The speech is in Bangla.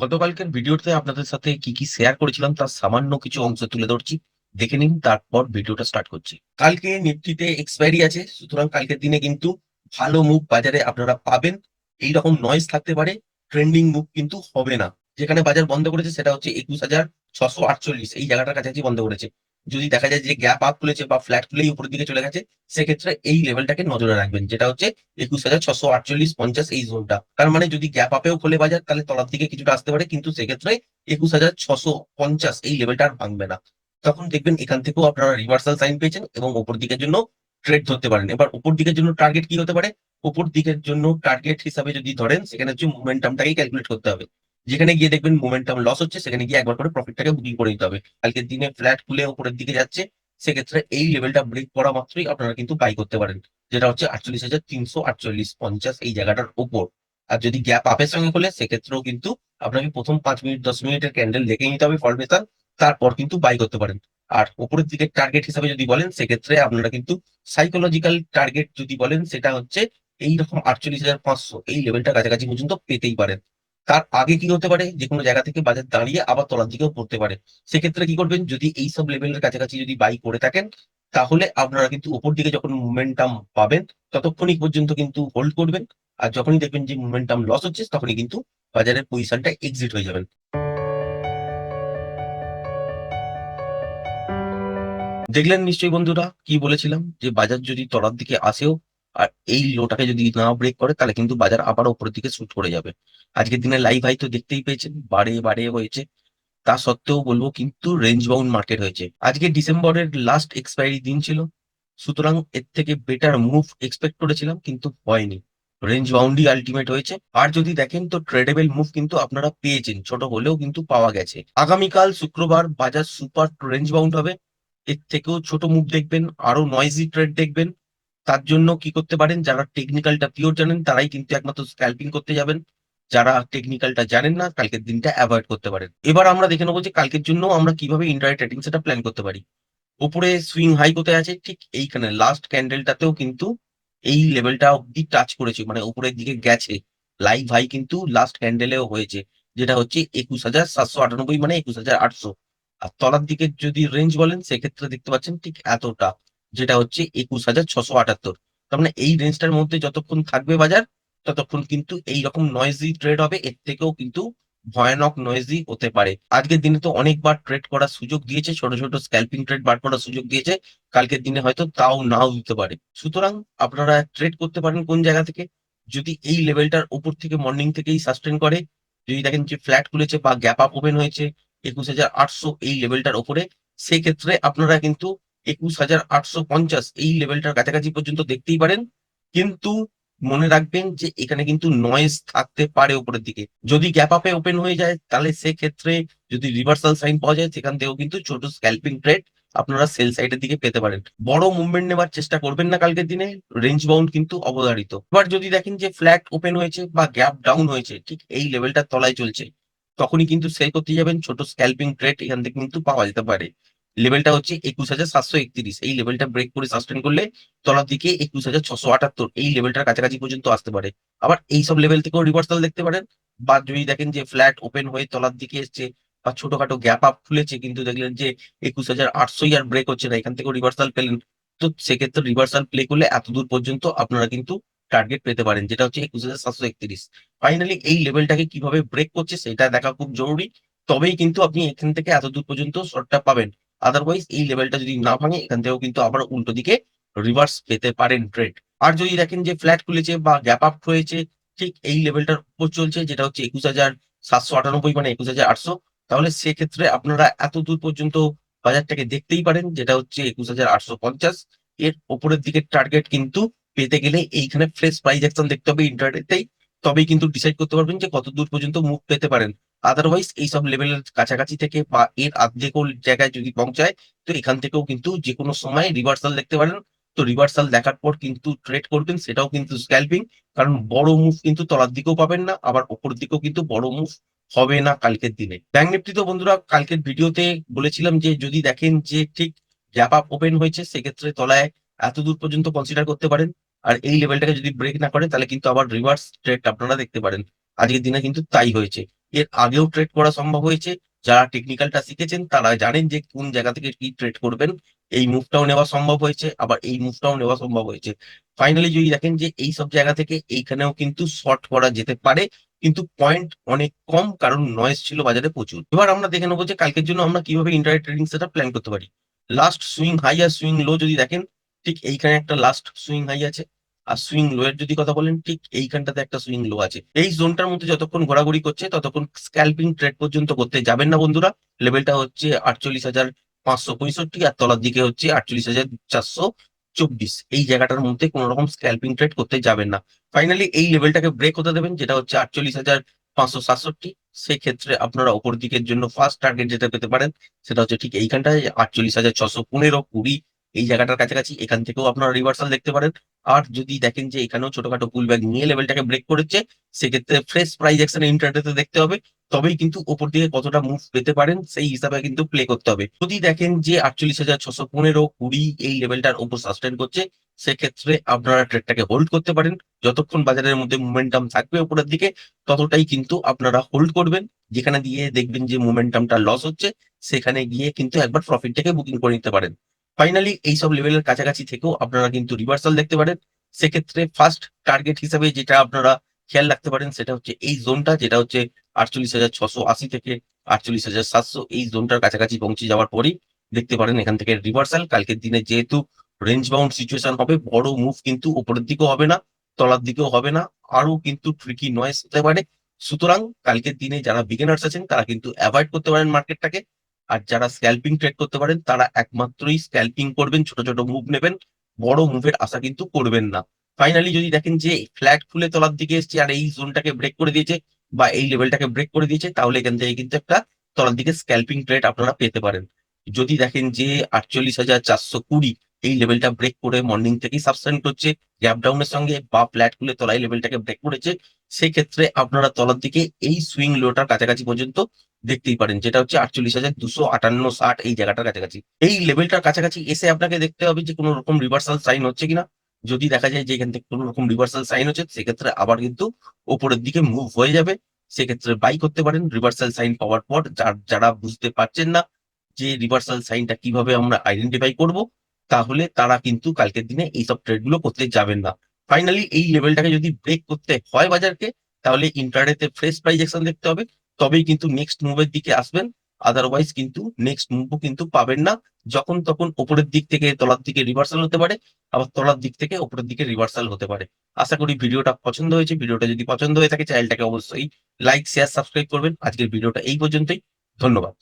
গতকালকের ভিডিওতে আপনাদের সাথে কি কি শেয়ার করেছিলাম, তার সামান্য কিছু অংশ তুলে ধরছি। দেখে নিন, তারপর ভিডিওটা স্টার্ট করছি। কালকে নিফটিতে এক্সপায়ারি আছে, সুতরাং কালকের দিনে কিন্তু ভালো মুখ বাজারে আপনারা পাবেন। এই রকম নয়েজ থাকতে পারে ট্রেন্ডিং মুখ কিন্তু হবে না। যেখানে বাজার বন্ধ করেছে, সেটা হচ্ছে একুশ হাজার ছশো আটচল্লিশ। এই জায়গাটার কাছাকাছি বন্ধ করেছে। যদি দেখা যায় যে গ্যাপ আপ খুলেছে বা ফ্ল্যাট খুলেই উপরের দিকে চলে গেছে, সেক্ষেত্রে এই লেভেলটাকে নজরে রাখবেন, যেটা হচ্ছে একুশ হাজার ছশো আটচল্লিশ পঞ্চাশ এই জোনটা তার মানে যদি গ্যাপ আপেও খোলে বাজার, তাহলে তলার দিকে কিছুটা আসতে পারে, কিন্তু সেক্ষেত্রে একুশ হাজার ছশো পঞ্চাশ এই লেভেলটা আর ভাঙবে না। তখন দেখবেন এখান থেকেও আপনারা রিভার্সাল সাইন পেয়েছেন এবং ওপর দিকের জন্য ট্রেড ধরতে পারেন। এবার উপর দিকের জন্য টার্গেট কি হতে পারে? উপর দিকের জন্য টার্গেট হিসাবে যদি ধরেন, সেখানে হচ্ছে মোমেন্টামটাকে ক্যালকুলেট করতে হবে। যেখানে গিয়ে দেখবেন মোমেন্টাম লস হচ্ছে, সেখানে গিয়ে একবার করে প্রফিটটাকে বুকিং করে দিতে হবে। কালকের দিনে ফ্ল্যাট খুলে উপরের দিকে যাচ্ছে, সেক্ষেত্রে এই লেভেলটা ব্রেক করা মাত্রই আপনারা কিন্তু বাই করতে পারেন, যেটা হচ্ছে আটচল্লিশ হাজার তিনশো আটচল্লিশ পঞ্চাশ এই জায়গাটার ওপর আর যদি গ্যাপ আপের সঙ্গে খোলে, সেক্ষেত্রেও কিন্তু আপনাকে প্রথম পাঁচ মিনিট, দশ মিনিটের ক্যান্ডেল দেখে নিতে হবে ফল বেতার তারপর কিন্তু বাই করতে পারেন। আর উপরের দিকে টার্গেট হিসাবে যদি বলেন, সেক্ষেত্রে আপনারা কিন্তু সাইকোলজিক্যাল টার্গেট যদি বলেন, সেটা হচ্ছে এই রকম আটচল্লিশ হাজার পাঁচশো, এই লেভেলটা কাছাকাছি পর্যন্ত পেতেই পারেন। তার আগে কি হতে পারে? যে কোনো জায়গা থেকে বাজার দাঁড়িয়ে আবার তলার দিকেও পড়তে পারে। সেক্ষেত্রে কি করবেন? যদি এই সব লেভেলের কাছাকাছি যদি বাই করে থাকেন, তাহলে আপনারা কিন্তু উপর দিকে যখন মোমেন্টাম পাবেন, ততক্ষণই পর্যন্ত কিন্তু হোল্ড করবেন। আর যখনই দেখবেন যে মোমেন্টাম লস হচ্ছে, তখনই কিন্তু বাজারের পজিশনটা এক্সিট হয়ে যাবেন। দেখলেন নিশ্চয়ই বন্ধুরা, কি বলেছিলাম? যে বাজার যদি তলার দিকে আসেও আর এই লোটাকে যদি না ব্রেক করে, তাহলে কিন্তু বাজার আবার উপরের দিকে শুট করে যাবে। আজকের দিনে লাইভ হাই তো দেখতেই পেয়েছেন বাড়ে বাড়ে হয়েছে। তা সত্ত্বেও বলব কিন্তু রেঞ্জ বাউন্ড মার্কেট হয়েছে। আজকে ডিসেম্বরের লাস্ট এক্সপায়ারি দিন ছিল। সুতরাং এর থেকে বেটার মুভ এক্সপেক্ট করেছিলাম, কিন্তু হয়নি। রেঞ্জ বাউন্ডই আলটিমেট হয়েছে। আর যদি দেখেন তো ট্রেডেবল মুভ কিন্তু আপনারা পেয়েছেন। ছোট হলেও কিন্তু পাওয়া গেছে। আগামীকাল শুক্রবার বাজার সুপার রেঞ্জ বাউন্ড হবে। এর থেকেও ছোট মুভ দেখবেন আরও নয়েজি ট্রেড দেখবেন। তার জন্য কি করতে পারেন? যারা টেকনিক্যালটা পিওর জানেন, তারাই কিন্তু একমাত্র স্ক্যাল্পিং করতে যাবেন। যারা টেকনিক্যালটা জানেন না, কালকের দিনটা অ্যাভয়েড করতে পারেন। এবার আমরা দেখে নেব যে কালকের জন্য আমরা কীভাবে ইন্টারনেট ট্রেডিং সেটা প্ল্যান করতে পারি। উপরে সুইং হাই কোথায় আছে? ঠিক এইখানে। লাস্ট ক্যান্ডেলটাতেও কিন্তু এই লেভেলটা অব্দি টাচ করেছে। মানে উপরের দিকে গেছে। লাইভ হাই কিন্তু লাস্ট ক্যান্ডেলেও হয়েছে। যেটা হচ্ছে একুশ হাজার সাতশো আটানব্বই মানে একুশ হাজার আটশো। আর তলার দিকে যদি রেঞ্জ বলেন, সেক্ষেত্রে দেখতে পাচ্ছেন ঠিক এতটা। যেটা হচ্ছে একুশ হাজার ছশো আটাত্তর। তার মানে এই রেঞ্জটার মধ্যে যতক্ষণ থাকবে বাজার, ততক্ষণ কিন্তু এই রকম নয়েজি ট্রেড হবে। এর থেকেও কিন্তু ভয়ানক নয়েজি হতে পারে। আজকের দিনে তো অনেকবার ট্রেড করার সুযোগ দিয়েছে, ছোট ছোট স্ক্যাল্পিং ট্রেড বার করার সুযোগ দিয়েছে। কালকের দিনে হয়তো তাও নাও দিতে পারে। সুতরাং আপনারা ট্রেড করতে পারেন কোন জায়গা থেকে? যদি এই লেভেলটার উপর থেকে মর্নিং থেকেই সাস্টেন করে, যদি দেখেন যে ফ্ল্যাট খুলেছে বা গ্যাপ আপ ওপেন হয়েছে, একুশ হাজার আটশো এই লেভেলটার ওপরে, সেক্ষেত্রে আপনারা কিন্তু একুশ হাজার আটশো পঞ্চাশ, এই লেভেলটার কাছাকাছি পর্যন্ত দেখতেই পারেন। কিন্তু মনে রাখবেন যে এখানে কিন্তু নয়েজ থাকতে পারে উপরের দিকে। যদি গ্যাপ আপে ওপেন হয়ে যায়, তাহলে সেক্ষেত্রে যদি রিভার্সাল সাইন পাওয়া যায়, সেখান থেকেও কিন্তু ছোট স্ক্যাল্পিং ট্রেড আপনারা সেল সাইডের দিকে পেতে পারেন। বড় মুভমেন্ট নেওয়ার চেষ্টা করবেন না কালকের দিনে রেঞ্জ বাউন্ড কিন্তু অবধারিত। এবার যদি দেখেন যে ফ্ল্যাট ওপেন হয়েছে বা গ্যাপ ডাউন হয়েছে, ঠিক এই লেভেলটার তলায় চলছে, তখনই কিন্তু সেল করতে যাবেন, ছোট স্ক্যাল্পিং ট্রেড এখান থেকে কিন্তু পাওয়া যেতে পারে। লেভেলটা হচ্ছে একুশ হাজার সাতশো একত্রিশ। এই লেভেলটা ব্রেক করে সাস্টেন করলে তলার দিকে একুশ হাজার ছশো আটাত্তর এই লেভেলটার কাছাকাছি পর্যন্ত আসতে পারে। আবার এই সব লেভেল থেকেও রিভার্সাল দেখতে পারেন। বা যদি দেখেন যে ফ্ল্যাট ওপেন হয়ে তলার দিকে এসছে বা ছোটখাটো গ্যাপ আপ খুলেছে, কিন্তু দেখলেন যে একুশ হাজার আটশোই আর ব্রেক হচ্ছে না, এখান থেকেও রিভার্সাল পেলেন। তো সেক্ষেত্রে রিভার্সাল প্লে করলে এত দূর পর্যন্ত আপনারা কিন্তু টার্গেট পেতে পারেন, যেটা হচ্ছে একুশ হাজার সাতশো একত্রিশ। ফাইনালি এই লেভেলটাকে কীভাবে ব্রেক করছে, সেটা দেখা খুব জরুরি। তবেই কিন্তু আপনি এখান থেকে এত দূর পর্যন্ত শর্টটা পাবেন। আদারওয়াইজ এই লেভেলটা যদি না ভাঙে, এখান থেকেও কিন্তু আবার উল্টো দিকে রিভার্স পেতে পারেন ট্রেড আর যদি দেখেন যে ফ্ল্যাট খুলেছে বা গ্যাপ আপ হয়েছে, ঠিক এই লেভেলটার উপর চলছে, যেটা হচ্ছে একুশ হাজার সাতশো আটানব্বই মানে একুশ হাজার আটশো, তাহলে সেক্ষেত্রে আপনারা এত দূর পর্যন্ত বাজারটাকে দেখতেই পারেন, যেটা হচ্ছে একুশ হাজার আটশো পঞ্চাশ। এর ওপরের দিকে টার্গেট কিন্তু পেতে গেলে এইখানে ফ্রেশ প্রাইজ অ্যাকশন দেখতে হবে ইন্টারনেটেই তবেই কিন্তু ডিসাইড করতে পারবেন যে কত দূর পর্যন্ত মুভ পেতে পারেন। আদারওয়াইজ এইসব লেভেলের কাছাকাছি থেকে বা এর আর্ধেক জায়গায় যদি পৌঁছায়, তো এখান থেকেও কিন্তু যে কোনো সময় রিভার্সাল দেখতে পারেন। তো রিভার্সাল দেখার পর কিন্তু ট্রেড করবেন, সেটাও কিন্তু স্ক্যাল্পিং কারণ বড় মুভ কিন্তু তলার দিকেও পাবেন না, আবার ওপর দিকেও কিন্তু বড় মুভ হবে না কালকের দিনে। ব্যাংক নিফটি তো বন্ধুরা, কালকের ভিডিওতে বলেছিলাম যে যদি দেখেন যে ঠিক গ্যাপ আপ ওপেন হয়েছে, সেক্ষেত্রে তলায় এত দূর পর্যন্ত কনসিডার করতে পারেন। আর এই লেভেলটাকে যদি ব্রেক না করে তাহলে কিন্তু আবার রিভার্স ট্রেড আপনারা দেখতে পারেন। আজকের দিনে কিন্তু তাই হয়েছে। এর আগেও ট্রেড করা সম্ভব হয়েছে। যারা টেকনিক্যালটা শিখেছেন, তারা জানেন যে কোন জায়গা থেকে কি ট্রেড করবেন। এই মুভটাও নেওয়া সম্ভব হয়েছে, আবার এই মুভটাও নেওয়া সম্ভব হয়েছে। ফাইনালি যদি দেখেন যে এই সব জায়গা থেকে এইখানেও কিন্তু শর্ট করা যেতে পারে, কিন্তু পয়েন্ট অনেক কম, কারণ নয়েজ ছিল বাজারে প্রচুর। এবার আমরা দেখে নেব যে কালকের জন্য আমরা কীভাবে ইন্টারনেট ট্রেডিং সেটা প্ল্যান করতে পারি। লাস্ট সুইং হাই আর সুইং লো যদি দেখেন, ঠিক এইখানে একটা লাস্ট সুইং হাই আছে। আর সুইং লো এর যদি কথা বলেন, ঠিক এইখানটাতে একটা সুইং লো আছে। এই জোনটার মধ্যে যতক্ষণ ঘোরাঘুরি করছে, ততক্ষণ স্ক্যাল্পিং ট্রেড পর্যন্ত করতে যাবেন না বন্ধুরা। লেভেলটা হচ্ছে আটচল্লিশ হাজার পাঁচশো পঁয়ষট্টি আর তলার দিকে হচ্ছে আটচল্লিশ হাজার চারশো চব্বিশ। এই জায়গাটার মধ্যে কোনো রকম স্ক্যাল্পিং ট্রেড করতে যাবেন না। ফাইনালি এই লেভেলটাকে ব্রেক হতে দেবেন, যেটা হচ্ছে আটচল্লিশ হাজার পাঁচশো সাতষট্টি। সেই ক্ষেত্রে আপনারা ওপর দিকের জন্য ফার্স্ট টার্গেট যেটা পেতে পারেন, সেটা হচ্ছে ঠিক এইখানটায় আটচল্লিশ হাজার ছশো পনেরো কুড়ি। এই জায়গাটার কাছাকাছি, এখান থেকেও আপনারা রিভার্সাল দেখতে পারেন। আর যদি দেখেন যে এখানেও ছোটখাটো পুল ব্যাগ নিয়ে লেভেলটাকে ব্রেক করেছে, সেক্ষেত্রে ফ্রেশ প্রাইস অ্যাকশন ইন্টারনেটে দেখতে হবে। তবেই কিন্তু ওপর দিকে কতটা মুভ পেতে পারেন, সেই হিসাবে কিন্তু প্লে করতে হবে। যদি দেখেন যে আটচল্লিশ হাজার ছশো পনেরো কুড়ি এই লেভেলটার উপর সাস্টেন করছে, সেক্ষেত্রে আপনারা ট্রেডটাকে হোল্ড করতে পারেন। যতক্ষণ বাজারের মধ্যে মোমেন্টাম থাকবে উপরের দিকে, ততটাই কিন্তু আপনারা হোল্ড করবেন। যেখানে দিয়ে দেখবেন যে মোমেন্টামটা লস হচ্ছে, সেখানে গিয়ে কিন্তু একবার প্রফিটটাকে বুকিং করে নিতে পারেন। ফাইনালি এইসব লেভেলের কাছাকাছি থেকেও আপনারা কিন্তু রিভার্সাল দেখতে পারেন। সেক্ষেত্রে ফার্স্ট টার্গেট হিসাবে যেটা আপনারা খেয়াল রাখতে পারেন, সেটা হচ্ছে এই জোনটা যেটা হচ্ছে আটচল্লিশ হাজার ছশো আশি থেকে আটচল্লিশ হাজার সাতশো। এই জোনটার কাছাকাছি পৌঁছে যাওয়ার পরেই দেখতে পারেন এখান থেকে রিভার্সাল কালকের দিনে যেহেতু রেঞ্জ বাউন্ড সিচুয়েশন হবে, বড় মুভ কিন্তু উপরের দিকেও হবে না, তলার দিকেও হবে না। আরও কিন্তু ট্রিকি নয়েস হতে পারে। সুতরাং কালকের দিনে যারা বিগিনার্স আছেন, তারা কিন্তু অ্যাভয়েড করতে পারেন মার্কেটটাকে আর যারা স্ক্যাল্পিং ট্রেড করতে পারেন, তারা একমাত্রই স্ক্যাল্পিং করবেন, ছোট ছোট মুভ নেবেন, বড় মুভের আশা কিন্তু করবেন না। ফাইনালি যদি দেখেন যে ফ্ল্যাট খুলে তলার দিকে এসছে আর এই জোনটাকে ব্রেক করে দিয়েছে বা এই লেভেলটাকে ব্রেক করে দিয়েছে, তাহলে এখান থেকে কিন্তু একটা তলার দিকে স্ক্যাল্পিং ট্রেড আপনারা পেতে পারেন। যদি দেখেন যে আটচল্লিশ হাজার চারশো কুড়ি এই লেভেলটা ব্রেক করে মর্নিং থেকেই সাবস্টেন্ড করছে গ্যাপ ডাউনের সঙ্গে বা ফ্ল্যাট খুলে তলায় লেভেলটাকে ব্রেক করেছে, সেক্ষেত্রে আপনারা তলার দিকে এই সুইং লোটার কাছাকাছি পর্যন্ত দেখতেই পারেন, যেটা হচ্ছে আটচল্লিশ হাজার দুশো আটান্ন ষাট এই জায়গাটার কাছাকাছি। এই লেভেলটার কাছাকাছি এসে আপনাকে দেখতে হবে যে কোনো রকম রিভার্সাল সাইন হচ্ছে কিনা। যদি দেখা যায় যে এখান থেকে কোনো রকম রিভার্সাল সাইন হচ্ছে, সেক্ষেত্রে আবার কিন্তু ওপরের দিকে মুভ হয়ে যাবে। সেক্ষেত্রে বাই করতে পারেন। রিভার্সাল সাইন পাওয়ার পর যার- বুঝতে পারছেন না যে রিভার্সাল সাইনটা কীভাবে আমরা আইডেন্টিফাই করব, তাহলে তারা কিন্তু কালকের দিনে এইসব ট্রেডগুলো করতে যাবেন না। ফাইনালি এই লেভেলটাকে যদি ব্রেক করতে হয় বাজারকে, তাহলে ইন্টারনেটে ফ্রেশ প্রাইজেকশন দেখতে হবে। তবেই কিন্তু নেক্সট মুভের দিকে আসবেন। আদারওয়াইজ কিন্তু নেক্সট মুভও কিন্তু পাবেন না। যখন তখন ওপরের দিক থেকে তলার দিকে রিভার্সাল হতে পারে, আবার তলার দিক থেকে ওপরের দিকে রিভার্সাল হতে পারে। আশা করি ভিডিওটা পছন্দ হয়েছে। ভিডিওটা যদি পছন্দ হয়ে থাকে চ্যানেলটাকে অবশ্যই লাইক শেয়ার সাবস্ক্রাইব করবেন। আজকের ভিডিওটা এই পর্যন্তই। ধন্যবাদ।